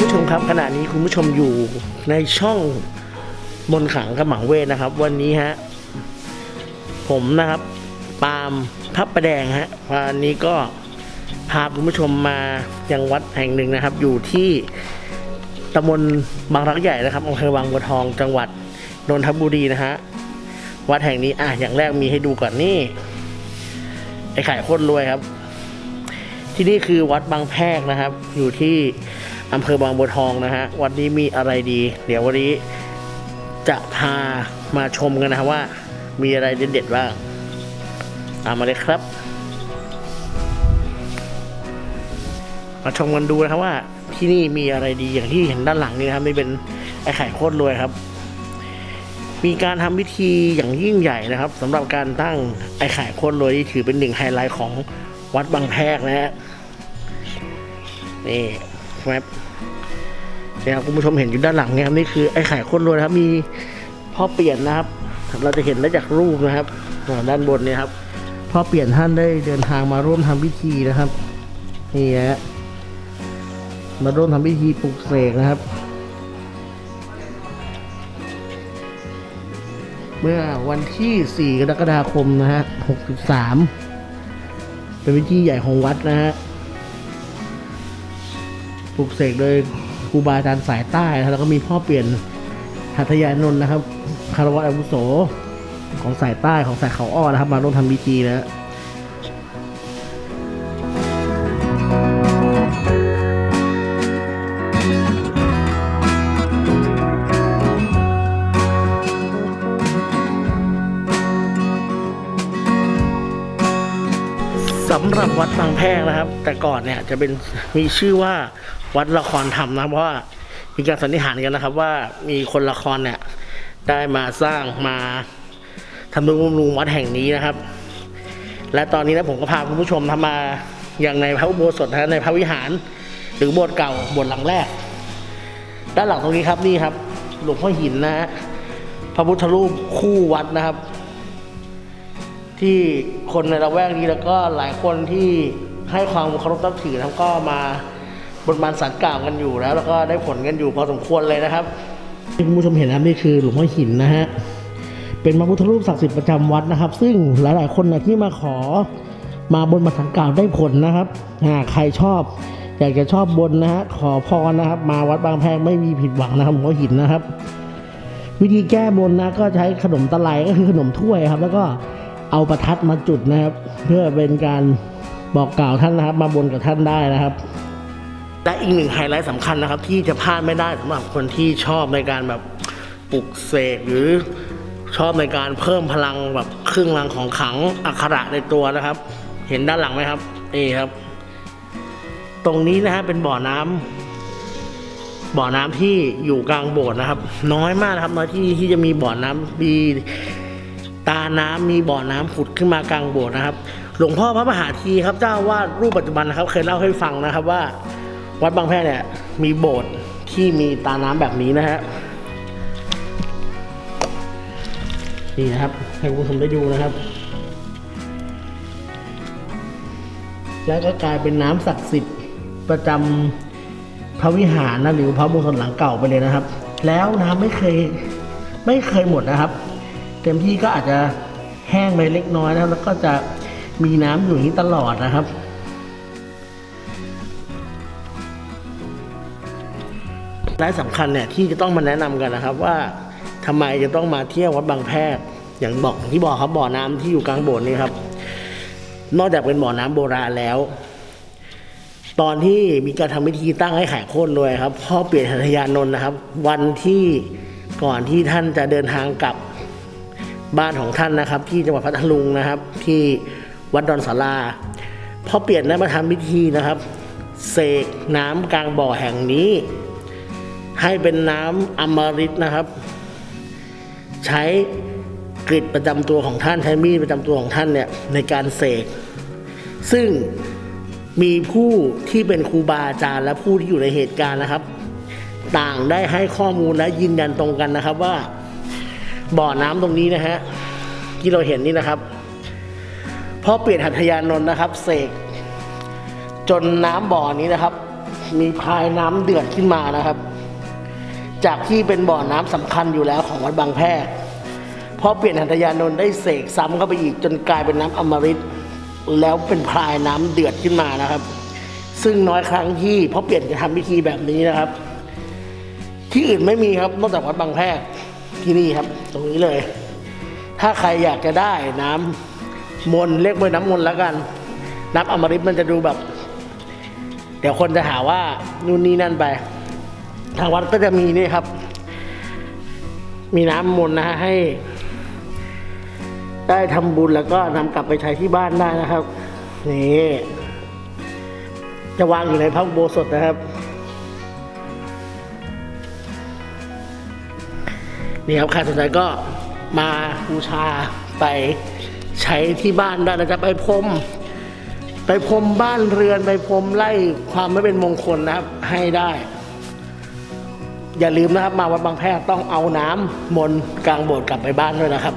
ผู้ชมครับขณะนี้คุณผู้ชมอยู่ในช่องมนขังกระหมังเวทนะครับ วันนี้ฮะผมนะครับปาล์มพับประแดงฮะวันนี้ก็พาคุณผู้ชมมายังวัดแห่งหนึ่งนะครับ อยู่ที่ตำบลบางรักใหญ่นะครับอำเภอบางบัวทองจังหวัดนนทบุรีนะฮะวัดแห่งนี้อะอย่างแรกมีให้ดูก่อนนี่ไอ้ไข่โคตรรวยครับ ที่นี่คือวัดบางแพรกนะครับ อยู่ที่ อำเภอบางบัวทองนะฮะ วัดนี้มีอะไรดี เดี๋ยววันนี้จะพามาชมกันนะว่า มีอะไรเด็ดๆบ้างตามมาเลยครับ มาชมกันดูนะครับว่าที่นี่มีอะไรดีอย่างที่เห็นด้านหลังนี่นะครับนี่เป็นไอ้ไข่โคตรรวยครับ มีการทำพิธีอย่างยิ่งใหญ่นะครับสำหรับการตั้งไอ้ไข่โคตรรวยที่ถือเป็นหนึ่งไฮไลท์ของวัดบางแพรกนะฮะนี่ แวบเนี่ยครับคุณผู้ชมเห็นอยู่ด้านหลังเนี่ยครับนี่คือไอ้ไข่โคตรวยนะครับ มีพ่อเปลี่ยนนะครับ เราจะเห็นได้จากรูปนะครับด้านบนเนี่ยครับพ่อเปลี่ยนท่านได้เดินทางมาร่วมทำพิธีนะครับนี่ฮะมาร่วมทำพิธีปลุกเสกนะครับ เมื่อวันที่ 4 กรกฎาคมนะฮะ 63 เป็นพิธีใหญ่ของวัดนะฮะ ปลุกเสกโดยครูบาอาจารย์สายใต้นะครับแล้วก็มีพ่อเปลี่ยนหัตยานนท์นะครับคารวะอาวุโสของสายใต้ของสายเขาอ้อนะครับ มาร่วมทำพิธีนะฮะสำหรับวัดบางแพรกนะครับ แต่ก่อนเนี่ยจะเป็นมีชื่อว่า วัดละครธรรมนะเพราะว่ามีการสันนิษฐานกันนะครับ ว่ามีคนละครเนี่ยได้มาสร้างมาทำนุบำรุงวัดแห่งนี้นะครับ และตอนนี้นะผมก็พาคุณผู้ชมทำมาอย่างในพระอุโบสถนะในพระวิหาร หรือโบสถ์เก่าโบสถ์หลังแรก ด้านหลังตรงนี้ครับนี่ครับ หลวงพ่อหินนะฮะพระพุทธรูปคู่วัดนะครับ ที่คนในละแวกนี้แล้วก็หลายคนที่ให้ความเคารพนับถือนะครับก็มา บนบานสารกล่าวกันอยู่แล้ว แล้วก็ได้ผลกันอยู่พอสมควรเลยนะครับที่คุณผู้ชมเห็นนะครับนี่คือหลวงพ่อหินนะฮะเป็นพระพุทธรูปศักดิ์สิทธิ์ประจำวัดนะครับ ซึ่งหลายๆคนนะที่มาขอมาบนบานสารกล่าวได้ผลนะครับใครชอบอยากจะชอบบนนะฮะขอพรนะครับ มาวัดบางแพงไม่มีผิดหวังนะครับหลวงพ่อหินนะครับ วิธีแก้บนนะก็ใช้ขนมตะไลก็คือขนมถ้วยครับ แล้วก็เอาประทัดมาจุดนะครับ เพื่อเป็นการบอกกล่าวท่านนะครับ มาบนกับท่านได้นะครับ และอีกหนึ่งไฮไลท์สำคัญนะครับ ที่จะพลาดไม่ได้สำหรับคนที่ชอบในการแบบปลุกเสกหรือชอบในการเพิ่มพลังแบบเครื่องรางของขลังอักขระในตัวนะครับ เห็นด้านหลังไหมครับนี่ครับ ตรงนี้นะฮะเป็นบ่อน้ำบ่อน้ำที่อยู่กลางโบสถ์นะครับ น้อยมากนะครับน้อยที่ที่จะมีบ่อน้ำมีตาน้ำมีบ่อน้ำผุดขึ้นมากลางโบสถ์นะครับ หลวงพ่อพระมหาทีครับเจ้าอาวาดรูปปัจจุบันนะครับ เคยเล่าให้ฟังนะครับว่า วัดบางแพเนี่ยมีโบสถ์ที่มีตาน้ำแบบนี้นะฮะนี่นะครับให้คุณผู้ชมได้ดูนะครับ แล้วก็กลายเป็นน้ำศักดิ์สิทธิ์ประจำพระวิหารนะหรือพระโบสถ์หลังเก่าไปเลยนะครับ แล้วน้ำไม่เคยไม่เคยหมดนะครับ เต็มที่ก็อาจจะแห้งไปเล็กน้อยนะแล้วก็จะมีน้ำอยู่นี้ตลอดนะครับ และสำคัญเนี่ยที่จะต้องมาแนะนำกันนะครับว่าทำไมจะต้องมาเที่ยววัดบางแพรอย่างบอกที่บอกครับบ่อน้ำที่อยู่กลางโบสถ์นี่ครับ นอกจากเป็นบ่อน้ำโบราณแล้ว ตอนที่มีการทำพิธีตั้งให้ไข่โค่นด้วยครับพ่อเปลี่ยนหัตถยานนท์นะครับ วันที่ก่อนที่ท่านจะเดินทางกลับบ้านของท่านนะครับ ที่จังหวัดพัทลุงนะครับ ที่วัดดอนสาราพ่อเปลี่ยนได้มาทำพิธีนะครับ เสกน้ำกลางบ่อแห่งนี้ ให้เป็นน้ำอมฤตนะครับ ใช้กริดประจำตัวของท่านใช้มีดประจำตัวของท่านเนี่ยในการเสกซึ่งมีผู้ที่เป็นครูบาอาจารย์และผู้ที่อยู่ในเหตุการณ์นะครับ ต่างได้ให้ข้อมูลและยืนยันตรงกันนะครับว่า บ่อน้ำตรงนี้นะฮะที่เราเห็นนี่นะครับพอเปลี่ยนหัตถยานนท์นะครับ เสกจนน้ำบ่อนี้นะครับ มีพายน้ำเดือดขึ้นมานะครับ จากที่เป็นบ่อน้ำสำคัญอยู่แล้วของวัดบางแพรกพอเปลี่ยนหัตถยานนท์ได้เสกซ้ำเข้าไปอีกจนกลายเป็นน้ำอมฤตแล้วเป็นพรายน้ำเดือดขึ้นมานะครับ ซึ่งน้อยครั้งที่พ่อเปลี่ยนจะทำพิธีแบบนี้นะครับ ที่อื่นไม่มีครับนอกจากวัดบางแพรกที่นี่ครับ ตรงนี้เลย ถ้าใครอยากจะได้น้ำมนเรียกว่าน้ำมนแล้วกัน น้ำอมฤตมันจะดูแบบ เดี๋ยวคนจะหาว่านู่นนี่นั่นไป ทางวัดก็จะมีนี่ครับ มีน้ำมนต์นะฮะให้ ได้ทำบุญแล้วก็นำกลับไปใช้ที่บ้านได้นะครับ นี่จะวางอยู่ในพระโบสถนะครับ นี่ครับใครสนใจก็มาบูชาไปใช้ที่บ้านได้นะจะไปพรมไปพรมบ้านเรือนไปพรมไล่ความไม่เป็นมงคลนะครับให้ได้ อย่าลืมนะครับมาวัดบางแพรต้องเอาน้ำมนต์กลางโบสถ์กลับไปบ้านด้วยนะครับ